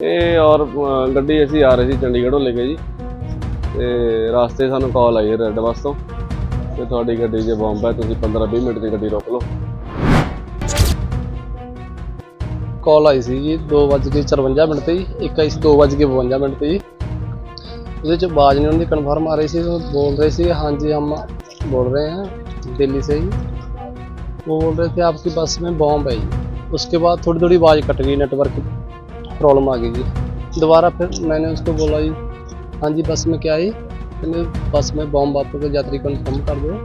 ਇਹ ਔਰ ਅ, ਗੱਡੀ ਅਸੀਂ ਆ ਰਹੇ ਸੀ ਚੰਡੀਗੜ੍ਹੋਂ ਲੈ ਕੇ ਜੀ ਤੇ ਰਾਸਤੇ ਸਾਨੂੰ ਕਾਲ ਆਈ ਰੈੱਡ ਬੱਸ ਤੋਂ ਕਿ ਤੁਹਾਡੀ ਗੱਡੀ 'ਚ ਬੰਬ ਹੈ ਤੁਸੀਂ 15-20 ਮਿੰਟ ਦੀ ਗੱਡੀ ਰੋਕ ਲਓ ਕਾਲ ਆਈ ਸੀ ਜੀ 2:54 ਮਿੰਟ ਤੇ ਜੀ ਇੱਕ ਆਈ ਸੀ 2:52 ਮਿੰਟ ਤੇ ਜੀ ਉਹਦੇ ਚ ਆਵਾਜ਼ ਨਹੀਂ ਉਹਨਾਂ ਦੀ ਕਨਫਰਮ ਆ ਰਹੀ ਸੀ ਉਹ बोल रहे थे हाँ जी हम बोल रहे हैं दिल्ली से ही वो बोल रहे थे आपकी बस में बॉम्ब है जी उसके बाद थोड़ी थोड़ी आवाज़ कट गई नेटवर्क प्रॉब्लम आ गई जी दोबारा फिर मैंने उसको बोला जी हाँ जी बस में क्या है कहने बस में बॉम्ब आपको यात्री कन्फर्म कर दो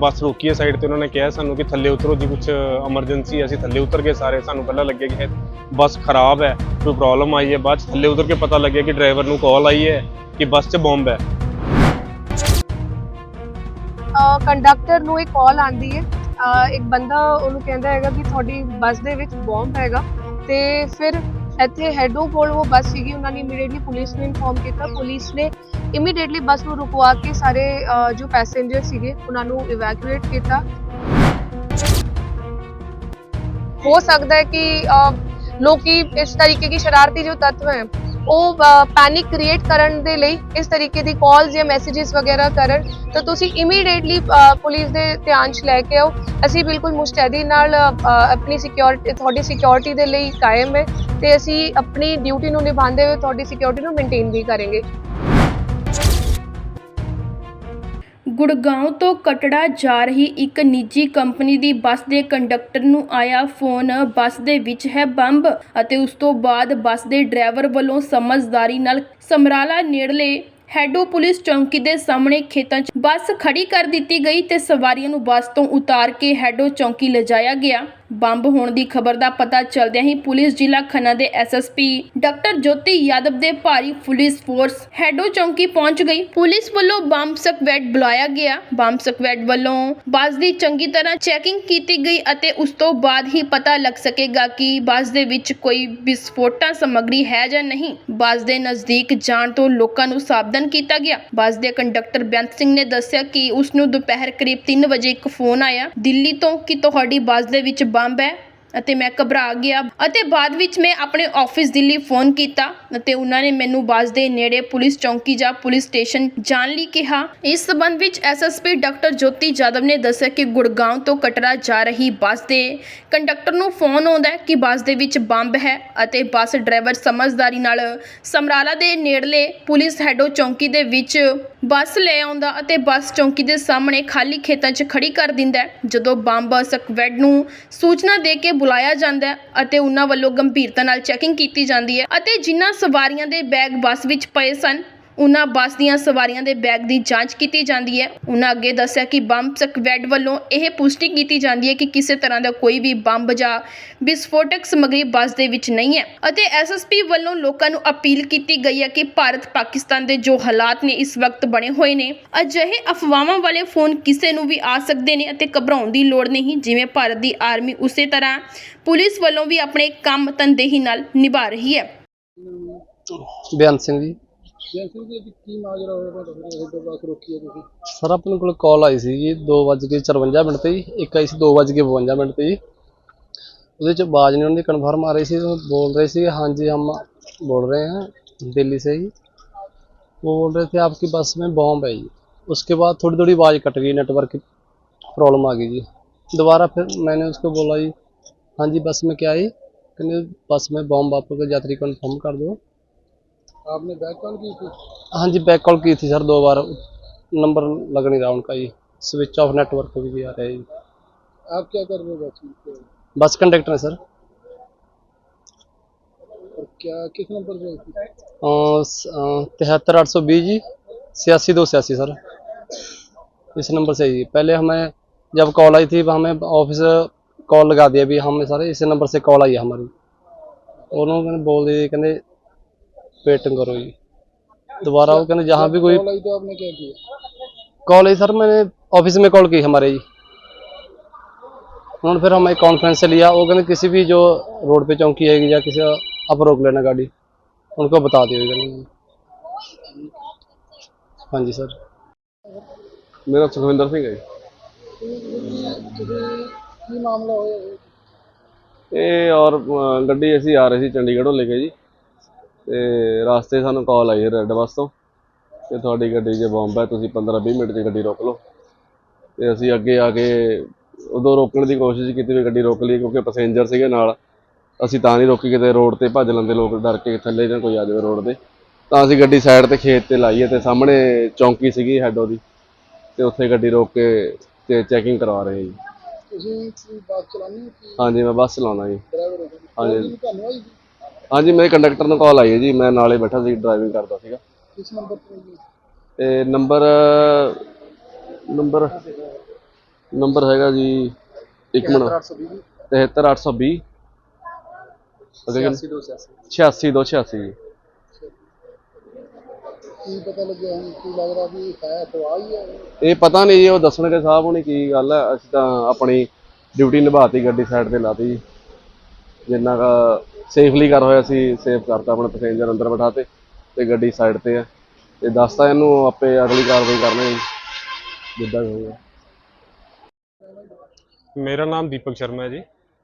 ਬੱਸ ਰੋਕੀ ਹੈ ਸਾਈਡ ਤੇ ਉਹਨਾਂ ਨੇ ਕਿਹਾ ਸਾਨੂੰ ਕਿ ਥੱਲੇ ਉਤਰੋ ਜੀ ਕੁਝ ਐਮਰਜੈਂਸੀ ਹੈ ਅਸੀਂ ਥੱਲੇ ਉਤਰ ਗਏ ਸਾਰੇ ਸਾਨੂੰ ਪਹਿਲਾਂ ਲੱਗਿਆ ਕਿ ਸ਼ਾਇਦ ਬੱਸ ਖਰਾਬ ਹੈ ਕੋਈ ਪ੍ਰੋਬਲਮ ਆਈ ਹੈ ਬਾਅਦ 'ਚ ਥੱਲੇ ਉਤਰ ਕੇ ਪਤਾ ਲੱਗਿਆ ਕਿ ਡਰਾਈਵਰ ਨੂੰ ਕਾਲ ਆਈ ਹੈ ਕਿ ਬੱਸ 'ਚ ਬੰਬ ਹੈ ਕੰਡਕਟਰ ਨੂੰ ਇੱਕ ਕਾਲ ਆਂਦੀ ਹੈ ਅਹ ਇੱਕ ਬੰਦਾ ਉਹਨੂੰ ਕਹਿੰਦਾ ਹੈਗਾ ਕਿ ਤੁਹਾਡੀ ਬੱਸ ਦੇ ਵਿੱਚ ਬੌਂਬ ਹੈਗਾ ਤੇ ਫਿਰ ਇੱਥੇ ਹੈਡੋ ਕੋਲ ਉਹ ਬੱਸ ਸੀਗੀ, ਉਹਨਾਂ ਨੇ ਇਮੀਡੀਏਟਲੀ ਪੁਲਿਸ ਨੂੰ ਇਨਫੋਰਮ ਕੀਤਾ। ਪੁਲਿਸ ਨੇ ਇਮੀਡੀਏਟਲੀ ਬੱਸ ਨੂੰ ਰੁਕਵਾ ਕੇ ਸਾਰੇ ਜੋ ਪੈਸੇਂਜਰ ਸੀਗੇ, ਉਹਨਾਂ ਨੂੰ ਇਵੈਕੂਏਟ ਕੀਤਾ। ਹੋ ਸਕਦਾ ਹੈ ਕਿ ਲੋਕੀ ਇਸ ਤਰੀਕੇ ਦੀ ਸ਼ਰਾਰਤੀ ਜੋ ਤੱਤਵ ਹੈ ਉਹ ਪੈਨਿਕ ਕ੍ਰੀਏਟ ਕਰਨ ਦੇ ਲਈ ਇਸ ਤਰੀਕੇ ਦੀ ਕਾਲਸ ਜਾਂ ਮੈਸੇजेस ਵਗੈਰਾ ਕਰਨ। ਤਾਂ ਤੁਸੀਂ ਇਮੀਡੀਏਟਲੀ ਪੁਲਿਸ ਦੇ ਧਿਆਨ 'ਚ ਲੈ ਕੇ ਆਓ। ਅਸੀਂ ਬਿਲਕੁਲ ਮੁਸਤੈਦੀ ਨਾਲ ਆਪਣੀ ਸਿਕਿਉਰਿਟੀ ਤੁਹਾਡੀ ਸਿਕਿਉਰਿਟੀ ਦੇ ਲਈ ਕਾਇਮ ਹੈ ਤੇ ਅਸੀਂ ਆਪਣੀ ਡਿਊਟੀ ਨੂੰ ਨਿਭਾਉਂਦੇ ਹੋਏ ਤੁਹਾਡੀ ਸਿਕਿਉਰਿਟੀ ਨੂੰ ਮੇਨਟੇਨ ਵੀ ਕਰਾਂਗੇ। ਗੁੜਗਾਉਂ ਤੋਂ ਕਟੜਾ ਜਾ ਰਹੀ ਇੱਕ ਨਿੱਜੀ ਕੰਪਨੀ ਦੀ ਬੱਸ ਦੇ ਕੰਡਕਟਰ ਨੂੰ ਆਇਆ ਫੋਨ। ਬੱਸ ਦੇ ਵਿੱਚ ਹੈ ਬੰਬ ਅਤੇ ਉਸ ਤੋਂ ਬਾਅਦ ਬੱਸ ਦੇ ਡਰਾਈਵਰ ਵੱਲੋਂ ਸਮਝਦਾਰੀ ਨਾਲ ਸਮਰਾਲਾ ਨੇੜਲੇ ਹੈਡੋ ਪੁਲਿਸ ਚੌਂਕੀ ਦੇ ਸਾਹਮਣੇ ਖੇਤਾਂ 'ਚ ਬੱਸ ਖੜੀ ਕਰ ਦਿੱਤੀ ਗਈ ਤੇ ਸਵਾਰੀਆਂ ਨੂੰ ਬੱਸ ਤੋਂ ਉਤਾਰ ਕੇ ਹੈਡੋ ਚੌਂਕੀ ਲਿਜਾਇਆ ਗਿਆ। ਬੰਬ ਹੋਣ ਦੀ ਖਬਰ ਦਾ ਪਤਾ ਚੱਲਦਿਆਂ ਹੀ ਪੁਲਿਸ ਜ਼ਿਲ੍ਹਾ ਖੰਨਾ ਦੇ ਐਸਐਸਪੀ ਡਾਕਟਰ ਜੋਤੀ ਯਾਦਵ ਦੇ ਭਾਰੀ ਪੁਲਿਸ ਫੋਰਸ ਹੈਡੋ ਚੌਂਕੀ ਪਹੁੰਚ ਗਈ। ਪੁਲਿਸ ਵੱਲੋਂ ਬੰਬ ਸਕਵੈਡ ਬੁਲਾਇਆ ਗਿਆ। ਬੰਬ ਸਕਵੈਡ ਵੱਲੋਂ ਬੱਸ ਦੀ ਚੰਗੀ ਤਰ੍ਹਾਂ ਚੈਕਿੰਗ ਕੀਤੀ ਗਈ ਅਤੇ ਉਸ ਤੋਂ ਬਾਅਦ ਹੀ ਪਤਾ ਲੱਗ ਸਕੇਗਾ ਕਿ ਬੱਸ ਦੇ ਵਿੱਚ ਕੋਈ ਵਿਸਫੋਟਾ ਸਮੱਗਰੀ ਹੈ ਜਾਂ ਨਹੀਂ। ਬੱਸ ਦੇ ਨਜ਼ਦੀਕ ਜਾਣ ਤੋਂ ਲੋਕਾਂ ਨੂੰ ਸਾਵਧਾਨ ਕੀਤਾ ਗਿਆ। ਬੱਸ ਦੇ ਕੰਡਕਟਰ ਬੇਅੰਤ ਸਿੰਘ ਨੇ ਦੱਸਿਆ ਕਿ ਉਸ ਨੂੰ ਦੁਪਹਿਰ ਕਰੀਬ 3 ਵਜੇ ਇੱਕ ਫੋਨ ਆਇਆ, ਦਿੱਲੀ ਤੋਂ ਕਿ ਤੁਹਾਡੀ ਬੱਸ ਦੇ ਵਿੱਚ ਬੰਬ ਹੈ ਅਤੇ ਮੈਂ ਘਬਰਾ ਗਿਆ ਅਤੇ ਬਾਅਦ ਵਿੱਚ ਮੈਂ ਆਪਣੇ ਆਫਿਸ ਦਿੱਲੀ ਫੋਨ ਕੀਤਾ ਅਤੇ ਉਹਨਾਂ ਨੇ ਮੈਨੂੰ ਬੱਸ ਦੇ ਨੇੜੇ ਪੁਲਿਸ ਚੌਂਕੀ ਜਾਂ ਪੁਲਿਸ ਸਟੇਸ਼ਨ ਜਾਣ ਲਈ ਕਿਹਾ ਇਸ ਸਬੰਧ ਵਿੱਚ ਐਸਐਸਪੀ ਡਾਕਟਰ ਜੋਤੀ ਜਾਦਵ ਨੇ ਦੱਸਿਆ ਕਿ ਗੁੜਗਾਉਂ ਤੋਂ ਕਟਰਾ ਜਾ ਰਹੀ ਬੱਸ ਦੇ ਕੰਡਕਟਰ ਨੂੰ ਫੋਨ ਆਉਂਦਾ ਹੈ ਕਿ ਬੱਸ ਦੇ ਵਿੱਚ ਬੰਬ ਹੈ ਅਤੇ ਬੱਸ ਡਰਾਈਵਰ ਸਮਝਦਾਰੀ ਨਾਲ ਸਮਰਾਲਾ ਦੇ ਨੇੜਲੇ ਪੁਲਿਸ ਹੈਡੋ ਚੌਂਕੀ ਦੇ ਵਿੱਚ ਬੱਸ ਲੈ ਆਉਂਦਾ ਅਤੇ ਬੱਸ ਚੌਂਕੀ ਦੇ ਸਾਹਮਣੇ ਖਾਲੀ ਖੇਤਾਂ 'ਚ ਖੜੀ ਕਰ ਦਿੰਦਾ ਹੈ। ਜਦੋਂ ਬੰਬ ਸਕਵੈਡ ਨੂੰ ਸੂਚਨਾ ਦੇ ਕੇ ਬੁਲਾਇਆ ਜਾਂਦਾ ਹੈ ਅਤੇ ਉਹਨਾਂ ਵੱਲੋਂ ਗੰਭੀਰਤਾ ਨਾਲ ਚੈਕਿੰਗ ਕੀਤੀ ਜਾਂਦੀ ਹੈ ਅਤੇ ਜਿਨ੍ਹਾਂ ਸਵਾਰੀਆਂ ਦੇ ਬੈਗ ਬੱਸ ਵਿੱਚ ਪਏ ਸਨ ਉਨ੍ਹਾਂ ਬੱਸ ਦੀਆਂ ਸਵਾਰੀਆਂ ਦੇ ਬੈਗ ਦੀ ਜਾਂਚ ਕੀਤੀ ਜਾਂਦੀ ਹੈ। ਉਹਨਾਂ ਅੱਗੇ ਦੱਸਿਆ ਕਿ ਬੰਬ ਸਕਵੈਡ ਵੱਲੋਂ ਇਹ ਪੁਸ਼ਟੀ ਕੀਤੀ ਜਾਂਦੀ ਹੈ ਕਿ ਕਿਸੇ ਤਰ੍ਹਾਂ ਦਾ ਕੋਈ ਵੀ ਬੰਬ ਜਾਂ ਵਿਸਫੋਟਕ ਸਮੱਗਰੀ ਬੱਸ ਦੇ ਵਿੱਚ ਨਹੀਂ ਹੈ। ਅਤੇ ਐਸਐਸਪੀ ਵੱਲੋਂ ਲੋਕਾਂ ਨੂੰ ਅਪੀਲ ਕੀਤੀ ਗਈ ਹੈ ਕਿ ਭਾਰਤ ਪਾਕਿਸਤਾਨ ਦੇ ਜੋ ਹਾਲਾਤ ਨੇ ਇਸ ਵਕਤ ਬਣੇ ਹੋਏ ਨੇ, ਅਜਿਹੇ ਅਫਵਾਹਾਂ ਵਾਲੇ ਫੋਨ ਕਿਸੇ ਨੂੰ ਵੀ ਆ ਸਕਦੇ ਨੇ ਅਤੇ ਘਬਰਾਉਣ ਦੀ ਲੋੜ ਨਹੀਂ, ਜਿਵੇਂ ਭਾਰਤ ਦੀ ਆਰਮੀ ਉਸੇ ਤਰ੍ਹਾਂ ਪੁਲਿਸ ਵੱਲੋਂ ਵੀ ਆਪਣੇ ਕੰਮ ਤਨਦੇਹੀ ਨਾਲ ਨਿਭਾ ਰਹੀ ਹੈ। ਬੇਅੰਤ ਸਿੰਘ ਜੀ। ਸਰ ਆਪਣੇ ਕੋਲ ਕਾਲ ਆਈ ਸੀ ਜੀ 2:54 ਮਿੰਟ ਤੇ ਜੀ ਇੱਕ ਆਈ ਸੀ 2:52 ਮਿੰਟ ਤੇ ਜੀ ਉਹਦੇ ਚ ਆਵਾਜ਼ ਨਹੀਂ ਉਹਨਾਂ ਦੀ ਕਨਫਰਮ ਆ ਰਹੀ ਸੀ ਉਹ बोल रहे थे हाँ जी हम बोल रहे हैं दिल्ली से ही वो बोल रहे थे आपकी बस में बॉम्ब है जी उसके बाद थोड़ी थोड़ी आवाज़ कट गई नेटवर्क प्रॉब्लम आ गई जी दोबारा फिर मैंने उसको बोला जी हाँ जी बस में क्या है कहने बस में बॉम्ब आपको यात्री कन्फर्म कर दो आपने बैक कॉल की थी हाँ जी बैक कॉल की थी सर दो बार नंबर लग नहीं रहा उनका ये स्विच ऑफ नेटवर्क भी आ रहा है ये। आप क्या कर रहे हो बस में बस कंडक्टर है सर और क्या किस नंबर पे आई थी तिहत्तर आठ सौ बीस जी छियासी दो छियासी सर इस नंबर से ही पहले हमें जब कॉल आई थी हमें ऑफिस कॉल लगा दिया भी हमें सर इस नंबर से कॉल आई है हमारी और उन्होंने बोल दिया कहते वेटिंग करो जी दोबारा वो कहते जहाँ भी कोई कॉल आई तो आपने क्या किया कॉल आई सर मैंने ऑफिस में कॉल की हमारे जी उन्होंने फिर हमें कॉन्फ्रेंस से लिया वो कहते किसी भी जो रोड पे चौकी है या किसी आप रोक लेना गाड़ी उनको बता दियो कहते हाँ जी सर ਮੇਰਾ ਸੁਖਵਿੰਦਰ ਸਿੰਘ ਹੈ ਜੀ। ਤੁਸੀਂ ਕੀ ਮਾਮਲਾ ਹੋਇਆ ਇਹ? ਇਹ ਔਰ ਅਹ, ਗੱਡੀ ਅਸੀਂ ਆ ਰਹੇ ਸੀ ਚੰਡੀਗੜ੍ਹੋਂ ਲੈ ਕੇ ਜੀ ਤੇ ਰਾਸਤੇ ਸਾਨੂੰ ਕਾਲ ਆਈ ਰੈੱਡ ਬੱਸ ਤੋਂ ਕਿ ਤੁਹਾਡੀ ਗੱਡੀ 'ਚ ਬੰਬ ਹੈ ਤੁਸੀਂ 15-20 ਮਿੰਟ 'ਚ ਗੱਡੀ ਰੋਕ ਲਓ। ਤੇ ਅਸੀਂ ਅੱਗੇ ਆ ਕੇ ਉਦੋਂ ਰੋਕਣ ਦੀ ਕੋਸ਼ਿਸ਼ ਕੀਤੀ ਵੀ ਗੱਡੀ ਰੋਕ ਲਈ ਕਿਉਂਕਿ ਪੈਸੇਂਜਰ ਸੀਗੇ ਨਾਲ। ਅਸੀਂ ਤਾਂ ਨਹੀਂ ਰੋਕੀ ਕਿਤੇ ਰੋਡ ਤੇ ਭੱਜ ਲੈਂਦੇ ਲੋਕ ਡਰ ਕੇ ਥੱਲੇ ਜਾਂ ਕੋਈ ਆ ਜਾਵੇ ਰੋਡ ਤੇ। ਤਾਂ ਅਸੀਂ ਗੱਡੀ ਸਾਈਡ ਤੇ ਖੇਤ ਤੇ ਲਾਈਏ ਤੇ ਸਾਹਮਣੇ ਚੌਂਕੀ ਸੀਗੀ ਹੈਡ ਉਹਦੀ। ਤੇ ਉੱਥੇ ਗੱਡੀ ਰੋਕ ਕੇ ਤੇ ਚੈਕਿੰਗ ਕਰਵਾ ਰਹੇ ਜੀ। ਤੁਸੀਂ ਬੱਸ ਚਲਾਉਂਦੇ ਹੋ ਹਾਂਜੀ ਮੈਂ ਬੱਸ ਚਲਾਉਂਦਾ ਜੀ। ਹਾਂਜੀ। ਆਈ? ਜੀ? ਹਾਂਜੀ ਮੇਰੇ ਕੰਡਕਟਰ ਨੂੰ ਕਾਲ ਆਈ ਹੈ ਜੀ ਮੈਂ ਨਾਲੇ ਬੈਠਾ ਸੀ ਡਰਾਈਵਿੰਗ ਕਰਦਾ ਸੀਗਾ। ਕਿਸ ਨੰਬਰ ਤੇ ਜੀ ਤੇ ਨੰਬਰ ਨੰਬਰ ਨੰਬਰ ਹੈਗਾ ਜੀ ਇੱਕ ਮਿੰਟ। 820 73820 ਅਗੇ 86286 ਜੀ ਕੀ ਪਤਾ ਲੱਗਿਆ ਹੁਣ ਕੀ ਲੱਗਦਾ ਵੀ ਹੈ ਫਵਾ ਹੀ ਹੈ। ਇਹ ਪਤਾ ਨਹੀਂ ਜੀ ਉਹ ਦੱਸਣਗੇ ਸਾਹਿਬ ਹੁਣੀ ਕੀ ਗੱਲ ਹੈ। ਅਸੀਂ ਤਾਂ ਆਪਣੀ ਡਿਊਟੀ ਨਿਭਾਤੀ ਗੱਡੀ ਸਾਈਡ ਤੇ ਲਾਤੀ ਜੀ। ਜਿੰਨਾ ਕਾ ਸੇਫਲੀ ਕਰ ਹੋਇਆ ਸੀ ਸੇਫ ਕਰਤਾ ਆਪਣੇ ਪੈਸੇਂਜਰ ਅੰਦਰ ਬਿਠਾਤੇ ਤੇ ਗੱਡੀ ਸਾਈਡ ਤੇ ਹੈ ਤੇ ਦੱਸਤਾ ਇਹਨੂੰ ਆਪੇ ਅਗਲੀ ਕਾਰਵਾਈ ਕਰਨਾ ਜਿੱਦਾਂ ਵੀ ਹੋਊਗਾ। ਮੇਰਾ ਨਾਮ ਦੀਪਕ ਸ਼ਰਮਾ ਹੈ ਜੀ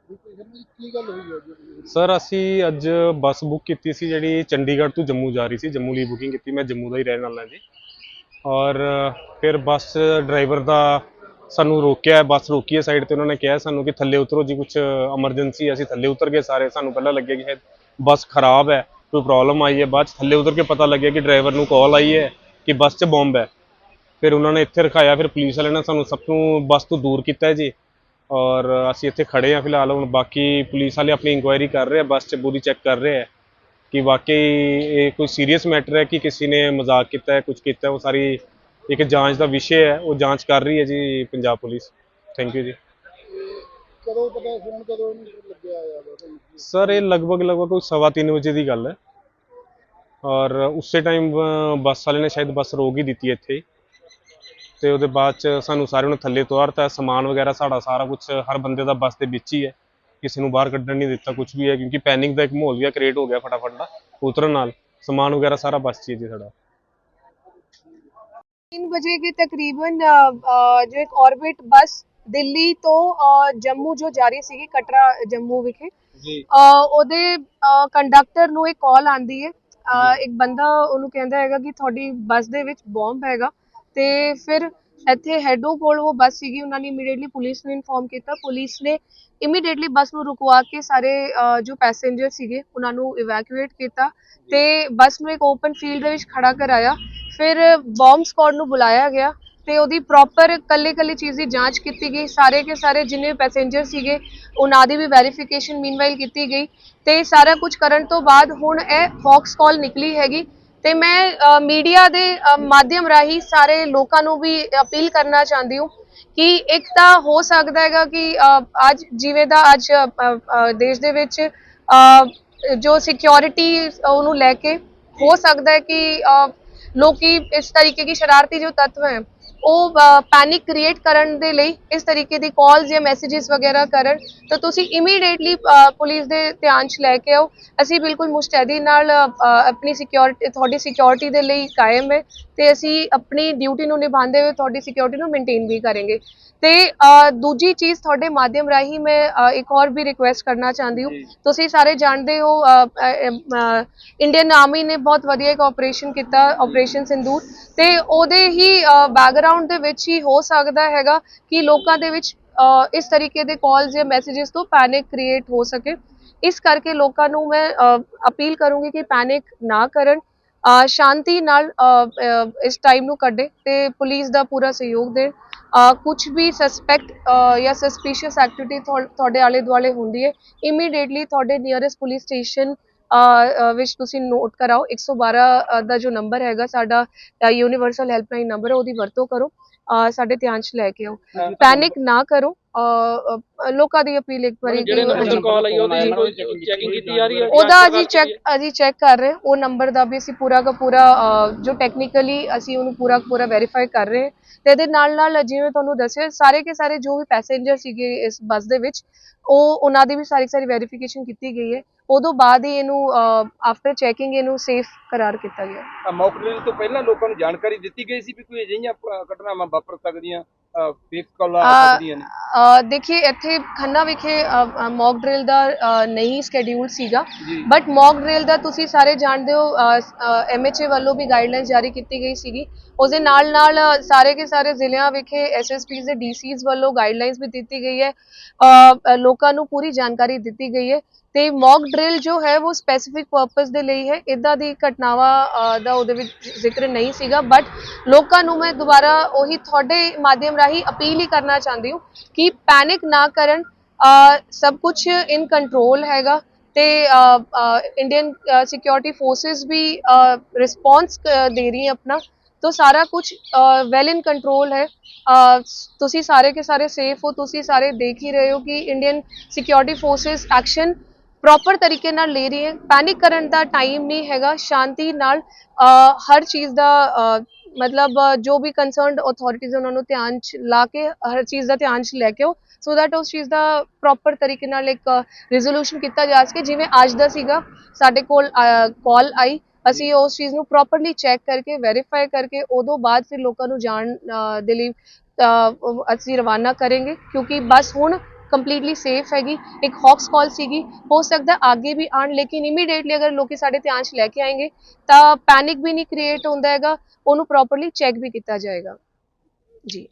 ਕੀ ਗੱਲ ਹੋਈ ਹੈ ਜੀ? ਸਰ ਅਸੀਂ ਅੱਜ ਬੱਸ ਬੁੱਕ ਕੀਤੀ ਸੀ ਜਿਹੜੀ ਚੰਡੀਗੜ੍ਹ ਤੋਂ ਜੰਮੂ ਜਾ ਰਹੀ ਸੀ ਜੰਮੂ ਲਈ ਬੁਕਿੰਗ ਕੀਤੀ ਮੈਂ ਜੰਮੂ ਦਾ ਹੀ ਰਹਿਣ ਵਾਲਾ ਜੀ। ਔਰ ਫਿਰ ਬੱਸ ਡਰਾਈਵਰ ਦਾ ਸਾਨੂੰ ਰੋਕਿਆ ਬੱਸ ਰੋਕੀ ਹੈ ਸਾਈਡ ਤੇ ਉਹਨਾਂ ਨੇ ਕਿਹਾ ਸਾਨੂੰ ਕਿ ਥੱਲੇ ਉਤਰੋ ਜੀ ਕੁਝ ਐਮਰਜੈਂਸੀ ਅਸੀਂ ਥੱਲੇ ਉਤਰ ਗਏ ਸਾਰੇ, ਸਾਨੂੰ ਪਹਿਲਾਂ ਲੱਗਿਆ ਕਿ ਸ਼ਾਇਦ ਬੱਸ ਖਰਾਬ ਹੈ, ਕੋਈ ਪ੍ਰੋਬਲਮ ਆਈ ਹੈ, ਬਾਅਦ 'ਚ ਥੱਲੇ ਉਤਰ ਕੇ ਪਤਾ ਲੱਗਿਆ ਕਿ ਡਰਾਈਵਰ ਨੂੰ ਕਾਲ ਆਈ ਹੈ ਕਿ ਬੱਸ 'ਚ ਬੰਬ ਹੈ। ਫਿਰ ਉਹਨਾਂ ਨੇ ਇੱਥੇ ਰਖਾਇਆ, ਫਿਰ ਪੁਲਿਸ ਵਾਲਿਆਂ ਨੇ ਸਾਨੂੰ ਸਭ ਤੋਂ ਬੱਸ ਤੋਂ ਦੂਰ ਕੀਤਾ ਜੀ। ਔਰ ਅਸੀਂ ਇੱਥੇ ਖੜੇ ਹਾਂ ਫਿਲਹਾਲ, ਹੁਣ ਬਾਕੀ ਪੁਲਿਸ ਵਾਲੇ ਆਪਣੀ ਇਨਕੁਆਇਰੀ ਕਰ ਰਹੇ ਆ ਬੱਸ 'ਚ ਪੂਰੀ ਚੈੱਕ ਕਰ ਰਹੇ ਆ ਕਿ ਵਾਕਈ ਇਹ ਕੋਈ ਸੀਰੀਅਸ ਮੈਟਰ ਹੈ ਕਿ ਕਿਸੇ ਨੇ ਮਜ਼ਾਕ ਕੀਤਾ ਹੈ ਕੁਝ ਕੀਤਾ ਉਹ ਸਾਰੀ ਇੱਕ ਜਾਂਚ ਦਾ ਵਿਸ਼ੇ ਹੈ ਉਹ ਜਾਂਚ ਕਰ ਰਹੀ ਹੈ ਜੀ ਪੰਜਾਬ ਪੁਲਿਸ। ਥੈਂਕ ਯੂ ਜੀ। ਕਦੋਂ ਪਤਾ ਫੋਨ ਕਦੋਂ ਨਹੀਂ ਲੱਗਿਆ ਆ ਤੁਹਾਨੂੰ ਸਰ ਇਹ ਲਗਭਗ ਲਗਭਗ ਕੋਈ ਸਵਾ ਤਿੰਨ ਵਜੇ ਦੀ ਗੱਲ ਹੈ। ਔਰ ਉਸੇ ਟਾਈਮ ਬੱਸ ਵਾਲੇ ਨੇ ਸ਼ਾਇਦ ਬੱਸ ਰੋਕ ਹੀ ਦਿੱਤੀ ਇੱਥੇ। ਤੇ ਉਹਦੇ ਬਾਅਦ ਚ ਸਾਨੂੰ ਸਾਰਿਆਂ ਨੂੰ ਥੱਲੇ ਉਤਾਰਤਾ ਸਮਾਨ ਵਗੈਰਾ ਸਾਡਾ ਸਾਰਾ ਕੁਝ ਹਰ ਬੰਦੇ ਦਾ ਬੱਸ ਦੇ ਵਿੱਚ ਹੀ ਹੈ। ਕਿਸੇ ਨੂੰ ਬਾਹਰ ਕੱਢਣ ਨਹੀਂ ਦਿੱਤਾ ਕੁਝ ਵੀ ਹੈ ਕਿਉਂਕਿ ਪੈਨਿਕ ਦਾ ਇੱਕ ਮਾਹੌਲ ਵੀ ਕ੍ਰੀਏਟ ਹੋ ਗਿਆ ਫਟਾਫਟ ਦਾ ਉਤਰਨ ਨਾਲ। ਸਮਾਨ ਵਗੈਰਾ ਸਾਰਾ ਬੱਸ 'ਚ ਹੀ ਹੈ ਜੀ ਸਾਡਾ। तीन बजे के तकरीबन अ, अ, जो एक ऑर्बिट बस ਦਿੱਲੀ ਤੋਂ ਅ, ਜੰਮੂ ਜੋ ਜਾ ਰਹੀ ਸੀਗੀ ਕਟਰਾ ਜੰਮੂ ਵਿਖੇ ਜੀ ਅ, ਉਹਦੇ ਕੰਡਕਟਰ ਨੂੰ ਇੱਕ ਕਾਲ ਆਂਦੀ ਹੈ ਅ, ਇੱਕ ਬੰਦਾ ਉਹਨੂੰ ਕਹਿੰਦਾ ਹੈਗਾ ਕਿ ਤੁਹਾਡੀ ਬੱਸ ਦੇ ਵਿੱਚ ਬੰਬ ਹੈਗਾ ਤੇ ਫਿਰ ਇੱਥੇ ਹੈਡੋ ਕੋਲ ਉਹ ਬੱਸ ਸੀਗੀ ਉਹਨਾਂ ਨੇ ਇਮੀਡੀਏਟਲੀ ਪੁਲਿਸ ਨੂੰ ਇਨਫੋਰਮ ਕੀਤਾ ਪੁਲਿਸ ਨੇ ਇਮੀਡੀਏਟਲੀ ਬੱਸ ਨੂੰ ਰੁਕਵਾ ਕੇ ਸਾਰੇ ਅ, ਜੋ ਪੈਸੇਂਜਰ ਸੀਗੇ ਉਹਨਾਂ ਨੂੰ ਇਵੈਕੂਏਟ ਕੀਤਾ ਤੇ ਬੱਸ ਨੂੰ ਇੱਕ ਓਪਨ ਫੀਲਡ ਦੇ ਵਿੱਚ ਖੜਾ ਕਰਾਇਆ ਫਿਰ ਬੰਬ ਸquad ਨੂੰ ਬੁਲਾਇਆ ਗਿਆ ਤੇ ਉਹਦੀ ਪ੍ਰੋਪਰ ਕੱਲੇ ਕੱਲੇ ਚੀਜ਼ ਦੀ ਜਾਂਚ ਕੀਤੀ ਗਈ। ਸਾਰੇ ਕੇ ਸਾਰੇ ਜਿੰਨੇ ਪੈਸੇਂਜਰ ਸੀਗੇ, ਉਹਨਾਂ ਦੀ ਵੀ ਵੈਰੀਫਿਕੇਸ਼ਨ ਮੀਨਵਾਈਲ ਕੀਤੀ ਗਈ ਤੇ ਸਾਰਾ ਕੁਝ ਕਰਨ ਤੋਂ ਬਾਅਦ ਹੁਣ ਇਹ ਫੌਕਸ ਕਾਲ ਨਿਕਲੀ ਹੈਗੀ ਤੇ ਮੈਂ ਮੀਡੀਆ ਦੇ ਮਾਧਿਅਮ ਰਾਹੀਂ ਸਾਰੇ ਲੋਕਾਂ ਨੂੰ ਵੀ ਅਪੀਲ ਕਰਨਾ ਚਾਹੁੰਦੀ ਹਾਂ ਕਿ ਇੱਕ ਤਾਂ ਹੋ ਸਕਦਾ ਹੈਗਾ ਕਿ ਅੱਜ ਜਿਵੇਂ ਦਾ ਅੱਜ ਦੇਸ਼ ਦੇ ਵਿੱਚ ਜੋ ਸਿਕਿਉਰਿਟੀ ਉਹਨੂੰ ਲੈ ਕੇ ਹੋ ਸਕਦਾ ਹੈ ਕਿ लोग की इस तरीके की शरारती जो तत्व हैं ਉਹ ਪੈਨਿਕ ਕ੍ਰੀਏਟ ਕਰਨ ਦੇ ਲਈ ਇਸ ਤਰੀਕੇ ਦੀ ਕਾਲਸ ਜਾਂ ਮੈਸੇजेस ਵਗੈਰਾ ਕਰਨ ਤਾਂ ਤੁਸੀਂ ਇਮੀਡੀਏਟਲੀ ਪੁਲਿਸ ਦੇ ਧਿਆਨ 'ਚ ਲੈ ਕੇ ਆਓ। ਅਸੀਂ ਬਿਲਕੁਲ ਮੁਸਤੈਦੀ ਨਾਲ ਆਪਣੀ ਸਿਕਿਉਰਿਟੀ ਤੁਹਾਡੀ ਸਿਕਿਉਰਿਟੀ ਦੇ ਲਈ ਕਾਇਮ ਹੈ ਤੇ ਅਸੀਂ ਆਪਣੀ ਡਿਊਟੀ ਨੂੰ ਨਿਭਾਉਂਦੇ ਹੋਏ ਤੁਹਾਡੀ ਸਿਕਿਉਰਿਟੀ ਨੂੰ ਮੇਨਟੇਨ ਵੀ ਕਰਾਂਗੇ। ਤੇ ਦੂਜੀ ਚੀਜ਼ ਤੁਹਾਡੇ ਮਾਧਿਅਮ ਰਾਹੀਂ ਮੈਂ ਇੱਕ ਹੋਰ ਵੀ ਰਿਕੁਐਸਟ ਕਰਨਾ ਚਾਹੁੰਦੀ ਹਾਂ। ਤੁਸੀਂ ਸਾਰੇ ਜਾਣਦੇ ਹੋ ਇੰਡੀਅਨ ਆਰਮੀ ਨੇ ਬਹੁਤ ਵਧੀਆ ਇੱਕ ਆਪਰੇਸ਼ਨ ਕੀਤਾ ਆਪਰੇਸ਼ਨ ਸਿੰਦੂਰ। ਤੇ ਉਹਦੇ ਹੀ ਬੈਕਗ੍ਰਾਉਂਡ ਦੇ ਵਿੱਚ ਹੀ ਹੋ ਸਕਦਾ ਹੈਗਾ ਕਿ ਲੋਕਾਂ ਦੇ ਵਿੱਚ ਇਸ ਤਰੀਕੇ ਦੇ ਕਾਲਸ ਜਾਂ ਮੈਸੇजेस ਤੋਂ ਪੈਨਿਕ ਕ੍ਰੀਏਟ ਹੋ ਸਕੇ। ਇਸ ਕਰਕੇ ਲੋਕਾਂ ਨੂੰ ਮੈਂ ਅਪੀਲ ਕਰੂੰਗੀ ਕਿ ਪੈਨਿਕ ਨਾ ਕਰਨ ਸ਼ਾਂਤੀ ਨਾਲ ਇਸ ਟਾਈਮ ਨੂੰ ਕੱਢੇ ਤੇ ਪੁਲਿਸ ਦਾ ਪੂਰਾ ਸਹਿਯੋਗ ਦੇਣ। ਕੁਝ ਵੀ ਸਸਪੈਕਟ ਜਾਂ ਸਸਪੀਸ਼ੀਅਸ ਐਕਟੀਵਿਟੀ ਤੁਹਾਡੇ ਆਲੇ ਦੁਆਲੇ ਹੁੰਦੀ ਹੈ ਇਮੀਡੀਏਟਲੀ ਤੁਹਾਡੇ ਨੀਅਰੈਸਟ ਪੁਲਿਸ ਸਟੇਸ਼ਨ ਵਿੱਚ ਤੁਸੀਂ ਨੋਟ ਕਰਾਓ 112 ਅ, ਦਾ ਜੋ ਨੰਬਰ ਹੈਗਾ ਸਾਡਾ ਯੂਨੀਵਰਸਲ ਹੈਲਪਲਾਈਨ ਨੰਬਰ ਹੈ ਉਹਦੀ ਵਰਤੋਂ ਕਰੋ ਸਾਡੇ ਧਿਆਨ 'ਚ ਲੈ ਕੇ ਆਓ। ਪੈਨਿਕ ਨਾ ਕਰੋ ਲੋਕਾਂ ਦੀ ਅਪੀਲ ਇੱਕ ਵਾਰੀ ਜਿਹੜੇ ਨੰਬਰ ਤੋਂ ਕਾਲ ਆਈ ਉਹਦੀ ਕੋਈ ਚੈਕਿੰਗ ਕੀਤੀ ਜਾ ਰਹੀ ਹੈ? ਉਹਦਾ ਅਸੀਂ ਚੈੱਕ ਅਸੀਂ ਚੈੱਕ ਕਰ ਰਹੇ ਉਹ ਨੰਬਰ ਦਾ ਵੀ ਅਸੀਂ ਪੂਰਾ ਦਾ ਪੂਰਾ ਜੋ ਟੈਕਨੀਕਲੀ ਅਸੀਂ ਉਹਨੂੰ ਪੂਰਾ ਪੂਰਾ ਵੈਰੀਫਾਈ ਕਰ ਰਹੇ ਹਾਂ। ਤੇ ਇਹਦੇ ਨਾਲ ਨਾਲ ਜਿਵੇਂ ਤੁਹਾਨੂੰ ਦੱਸਿਆ ਸਾਰੇ ਕੇ ਸਾਰੇ ਜੋ ਵੀ ਪੈਸੇਂਜਰ ਸੀਗੇ ਇਸ ਬੱਸ ਦੇ ਵਿੱਚ ਉਹ ਉਹਨਾਂ ਦੀ ਵੀ ਸਾਰੀ ਸਾਰੀ ਵੈਰੀਫਿਕੇਸ਼ਨ ਕੀਤੀ ਗਈ ਹੈ। ਉਦੋਂ ਬਾਅਦ ਹੀ ਇਹਨੂੰ ਆਫਟਰ ਚੈਕਿੰਗ ਇਹਨੂੰ ਸੇਫ ਕਰਾਰ ਕੀਤਾ ਗਿਆ। ਮੌਕਡਰਿਲ ਤੋਂ ਪਹਿਲਾਂ ਲੋਕਾਂ ਨੂੰ ਜਾਣਕਾਰੀ ਦਿੱਤੀ ਗਈ ਸੀ ਵੀ ਕੋਈ ਅਜਿਹੀਆਂ ਘਟਨਾਵਾਂ ਵਾਪਰ ਸਕਦੀਆਂ ਫੇਕ ਕਾਲਾਂ ਆ ਆ ਸਕਦੀਆਂ ਨੇ? ਅ, ਦੇਖਿਏ ਇੱਥੇ ਖੰਨਾ ਵਿਖੇ ਮੌਕ ਡਰਿਲ ਦਾ ਨਹੀਂ ਸਕੇਡਿਊਲ ਸੀਗਾ। ਬਟ ਮੌਕ ਡਰਿਲ ਦਾ ਤੁਸੀਂ ਸਾਰੇ ਜਾਣਦੇ ਹੋ ਐਮਐਚਏ ਵੱਲੋਂ ਵੀ ਗਾਈਡਲਾਈਨਸ ਜਾਰੀ ਕੀਤੀ ਗਈ ਸੀਗੀ। ਉਸ ਦੇ ਨਾਲ ਨਾਲ ਸਾਰੇ ਕੇ ਸਾਰੇ ਜ਼ਿਲ੍ਹਿਆਂ ਵਿਖੇ ਐਸਐਸਪੀਜ਼ ਦੇ ਡੀਸੀਜ਼ ਵੱਲੋਂ ਗਾਈਡਲਾਈਨਸ ਵੀ ਦਿੱਤੀ ਗਈ ਹੈ। ਲੋਕਾਂ ਨੂੰ ਪੂਰੀ ਜਾਣਕਾਰੀ ਦਿੱਤੀ ਗਈ ਹੈ। ਤੇ ਮੌਕ ਡਰਿਲ ਜੋ ਹੈ ਉਹ ਸਪੈਸੀਫਿਕ ਪਰਪਸ ਦੇ ਲਈ ਹੈ। ਇਦਾਂ ਦੀ ਘਟਨਾਵਾਂ ਦਾ ਉਹਦੇ ਵਿੱਚ ਜ਼ਿਕਰ ਨਹੀਂ ਸੀਗਾ ਬਟ ਲੋਕਾਂ ਨੂੰ ਮੈਂ ਦੁਬਾਰਾ ਉਹੀ ਤੁਹਾਡੇ ਮਾਧਿਅਮ ਰਾਹੀਂ ਅਪੀਲ ਹੀ ਕਰਨਾ ਚਾਹੁੰਦੀ ਹਾਂ ਕਿ ਪੈਨਿਕ ਨਾ ਕਰਨ। ਸਭ ਕੁਝ ਇਨ ਕੰਟਰੋਲ ਹੈਗਾ ਤੇ ਇੰਡੀਅਨ ਸਿਕਿਉਰਿਟੀ ਫੋਰਸਸ ਵੀ ਰਿਸਪੌਂਸ ਦੇ ਰਹੀ ਹੈ ਆਪਣਾ। ਤੋ ਸਾਰਾ ਕੁਝ ਵੈਲ ਇਨ ਕੰਟਰੋਲ ਹੈ। ਤੁਸੀਂ ਸਾਰੇ ਕੇ ਸਾਰੇ ਸੇਫ ਹੋ, ਤੁਸੀਂ ਸਾਰੇ ਦੇਖ ਹੀ ਰਹੇ ਹੋ ਕਿ Indian security forces action proper ਤਰੀਕੇ ਨਾਲ ਲੈ ਰਹੀ ਹੈ। ਪੈਨਿਕ ਕਰਨ ਦਾ ਟਾਈਮ ਨਹੀਂ ਹੈਗਾ। ਸ਼ਾਂਤੀ ਨਾਲ ਹਰ ਚੀਜ਼ ਦਾ ਮਤਲਬ, ਜੋ ਵੀ ਕੰਸਰਨਡ ਅਥਾਰਟੀਜ਼ ਉਹਨਾਂ ਨੂੰ ਧਿਆਨ ਚ ਲਾ ਕੇ, ਹਰ ਚੀਜ਼ ਦਾ ਧਿਆਨ ਚ ਲੈ ਕੇ ਆਓ ਸੋ ਦੈਟ ਉਸ ਚੀਜ਼ ਦਾ ਪ੍ਰੋਪਰ ਤਰੀਕੇ ਨਾਲ ਇੱਕ ਰੈਜ਼ੋਲੂਸ਼ਨ ਕੀਤਾ ਜਾ ਸਕੇ। ਜਿਵੇਂ ਅੱਜ ਦਾ ਸੀਗਾ, ਸਾਡੇ ਕੋਲ ਕਾਲ ਆਈ। ਅਸੀਂ ਉਸ ਚੀਜ਼ ਨੂੰ ਪ੍ਰੋਪਰਲੀ ਚੈੱਕ ਕਰਕੇ ਵੈਰੀਫਾਈ ਕਰਕੇ, ਉਦੋਂ ਬਾਅਦ ਫਿਰ ਲੋਕਾਂ ਨੂੰ ਜਾਣ ਦੇ ਲਈ ਅਸੀਂ ਰਵਾਨਾ ਕਰਾਂਗੇ। ਕਿਉਂਕਿ ਬਸ ਹੁਣ ਕੰਪਲੀਟਲੀ ਸੇਫ ਹੈਗੀ। ਇੱਕ ਹੌਕਸ ਕਾਲ ਸੀਗੀ। ਹੋ ਸਕਦਾ ਅੱਗੇ ਵੀ ਆਣ ਲੇਕਿਨ ਇਮੀਡੀਏਟਲੀ ਅਗਰ ਲੋਕੀ ਸਾਡੇ ਧਿਆਨ 'ਚ ਲੈ ਕੇ ਆਏਗੇ, ਤਾਂ ਪੈਨਿਕ ਵੀ ਨਹੀਂ ਕ੍ਰੀਏਟ ਹੁੰਦਾ ਹੈਗਾ। ਉਹਨੂੰ ਪ੍ਰੋਪਰਲੀ ਚੈੱਕ ਵੀ ਕੀਤਾ ਜਾਏਗਾ। ਜੀ